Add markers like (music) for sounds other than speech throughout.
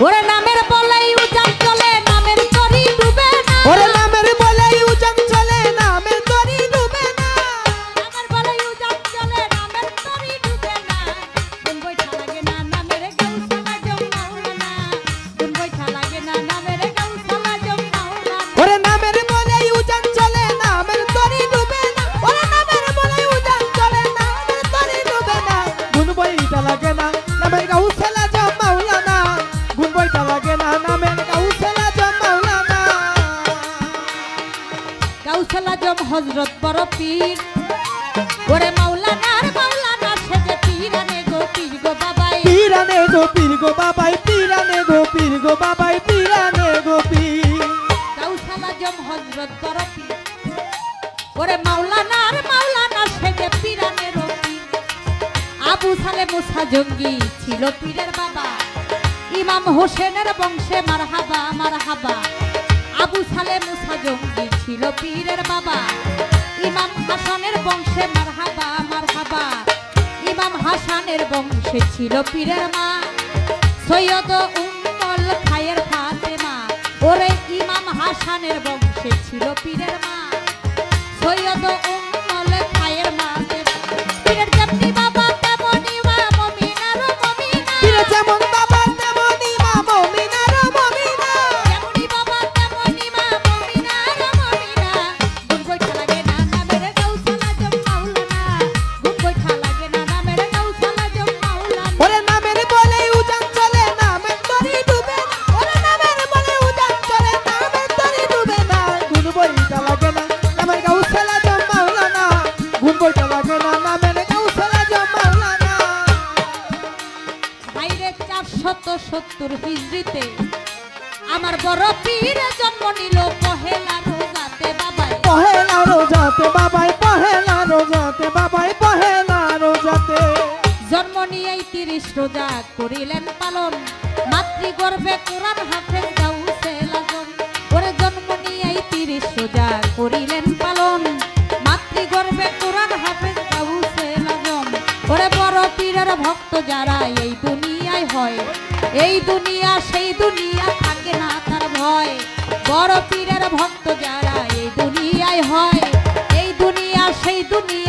ওরে নামের জম বড় পীর। ওরে মাওলানার মাওলানা সেজে পীরানে গো পীর গো বাবাই। পীরানে গো পীর গো বাবাই পীরানে গো পীর গো বাবাই পীরানে গো পীর। জম হযরত বড় পীর। ওরে মাওলানার মাওলানা সেজে পীরানে রবি আবু সালে মুসা জঙ্গি ছিল পীরের বাবা। ইমাম হোসেনের বংশে মারহাবা মারহাবা। আবু সালে মুসা জঙ্গি ছিল পীরের বাবা। ইমাম হাসানের বংশে মারহাবা মারহাবা। ইমাম হাসানের বংশে ছিল পীরের মা। সৈয়দ উম্মল খায়ের ফাতেমা। ওরে ইমাম হাসানের বংশে ছিল পীরের মা। সৈয়দ উম্মল খায়ের মা সত্তর হিজড়িতে আমার বড় পীর জন্ম নিল পহেলা রোজাতে বাবাই। পহেলা রোজাতে বাবাই পহেলা রোজাতে বাবাই পহেলা রোজাতে। জন্ম নিয়েই তিরিশ রোজা করিলেন পালন। মাতৃগর্ভে কোরআন হাফেজ ওরে জন্ম নিয়েই তিরিশ রোজা করিলেন পালন। মাতৃগর্ভে কোরআন হাফেজ লাজন ওরে বড় পীরের ভক্ত যারা এই দুনিয়ায় হয় এই দুনিয়া, সেই দুনিয়া থাকে না তার ভয়। বড় পীরের ভক্ত যারা এই দুনিয়ায় হয়। এই দুনিয়া, সেই দুনিয়া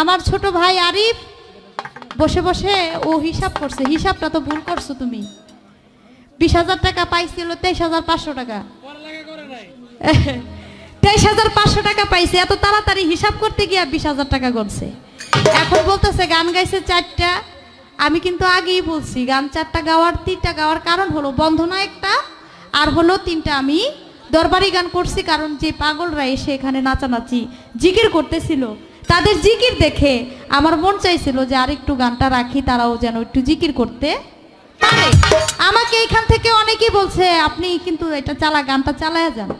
আমার ছোট ভাই আরিফ বসে বসে ও হিসাব করছে। হিসাবটা তো ভুল করছ তুমি। বিশ হাজার টাকা পাইছিল, তেইশ হাজার পাঁচশো টাকা। (laughs) তেইশ হাজার পাঁচশো টাকা পাইছে, এত তাড়াতাড়ি হিসাব করতে গিয়ে বিশ হাজার টাকা গড়ছে এখন বলতেছে, গান গাইছে চারটা। আমি কিন্তু আগেই বলছি, গান চারটা গাওয়ার, তিনটা গাওয়ার কারণ হলো বন্ধনা একটা, আর হলো তিনটা আমি দরবারি গান করছি, কারণ যে পাগলরা এসে এখানে নাচানাচি, জিকির করতেছিল তাদের জিকির দেখে আমার মন চাইছিল যে আরেকটু গানটা রাখি তারাও যেন একটু জিকির করতে পারে। আমাকে এখান থেকে অনেকেই বলছে আপনি কিন্তু এটা চালা গানটা চালায়া যান।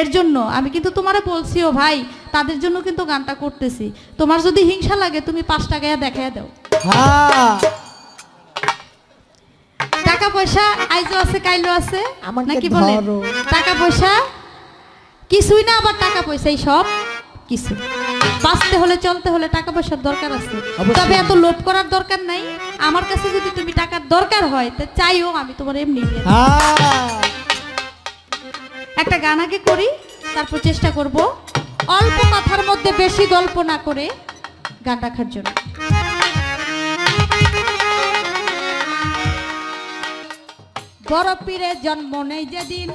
এর জন্য আমি কিন্তু তোমারে বলছিও ভাই তাদের জন্য কিন্তু গানটা করতেছি। তোমার যদি হিংসা লাগে তুমি পাঁচ টাকায় দেখায় দাও। হ্যাঁ। টাকা পয়সা আইজো আছে কাইলো আছে? নাকি বলে টাকা পয়সা কিছুই না আবার টাকা পয়সাই সব। কিছু বাঁচতে হলে চলতে হলে টাকা পয়সার দরকার আছে। তবে এত লোভ করার দরকার নাই। আমার কাছে যদি তুমি টাকার দরকার হয় তা চাইও আমি তোমার এমনি। হ্যাঁ। একটা গান আগে করি তারপর চেষ্টা করব। অল্প কথার মধ্যে বেশি গল্প না করে গান রাখার জন্য। বড় পীরে জন্ম নেই যেদিন।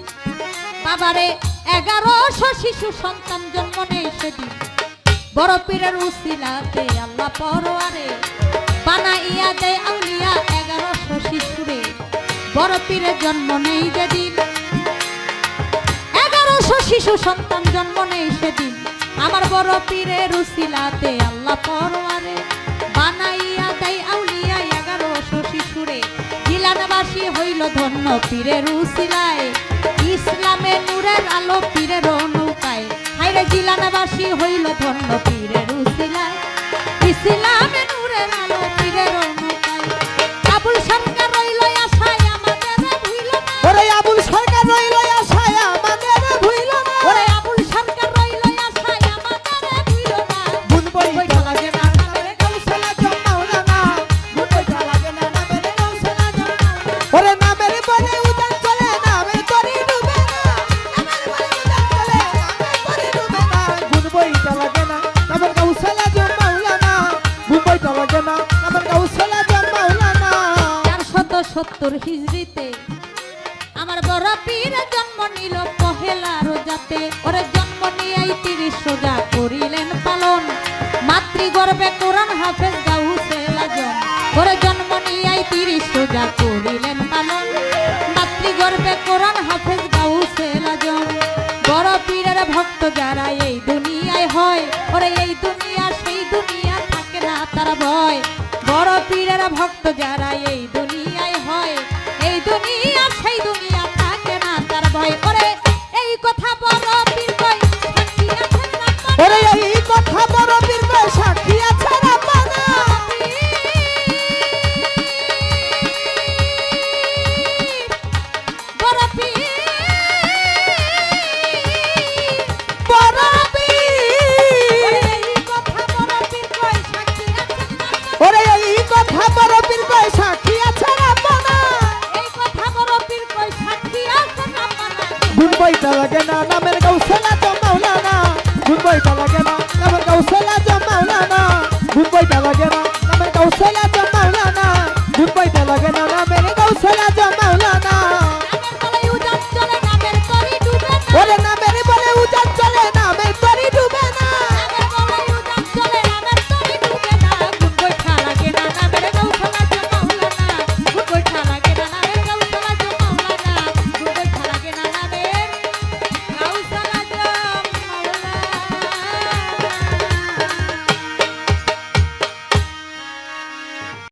বাবারে এগারোশো শিশু সন্তান জন্ম নেই সেদিন। বড় পীরের উসিলাতে আল্লাহ পরোয়ারে বানাইয়া দেয় আউলিয়া এগারোশো শিশুরে। বড় পীরের জন্ম নেই যেদিন। এগারোশো শিশু সন্তান জন্ম নেই সেদিন। আমার বড় পীরের উসিলাতে আল্লাহ পরোয়ারে বানাইয়া দেয় আউলিয়া এগারোশো শিশুরে। গিলানবাসী হইল ধন্য পীরের উসিলায়। ইসলামে নূরের আলো পীরের নৌকায়। হাইরে জিলানাবাসী হইল ধন্য পীরের সত্তর হিজড়িতে। আমার বড় পীর জন্ম নিল পহেলা রোজাতে। ওরে জন্ম নিয়েই তিরিশ সোজা করিলেন পালন। মাতৃগর্ভে কোরআন হাফেজ জন্ম তিরিশ করিলেন পালন। কোরআন হাফেজ বড় পীরের ভক্ত যারা এই দুনিয়ায় হয়, ওরে এই দুনিয়া, সেই দুনিয়া থাকে না তার ভয়। বড় পীরের ভক্ত যারা এই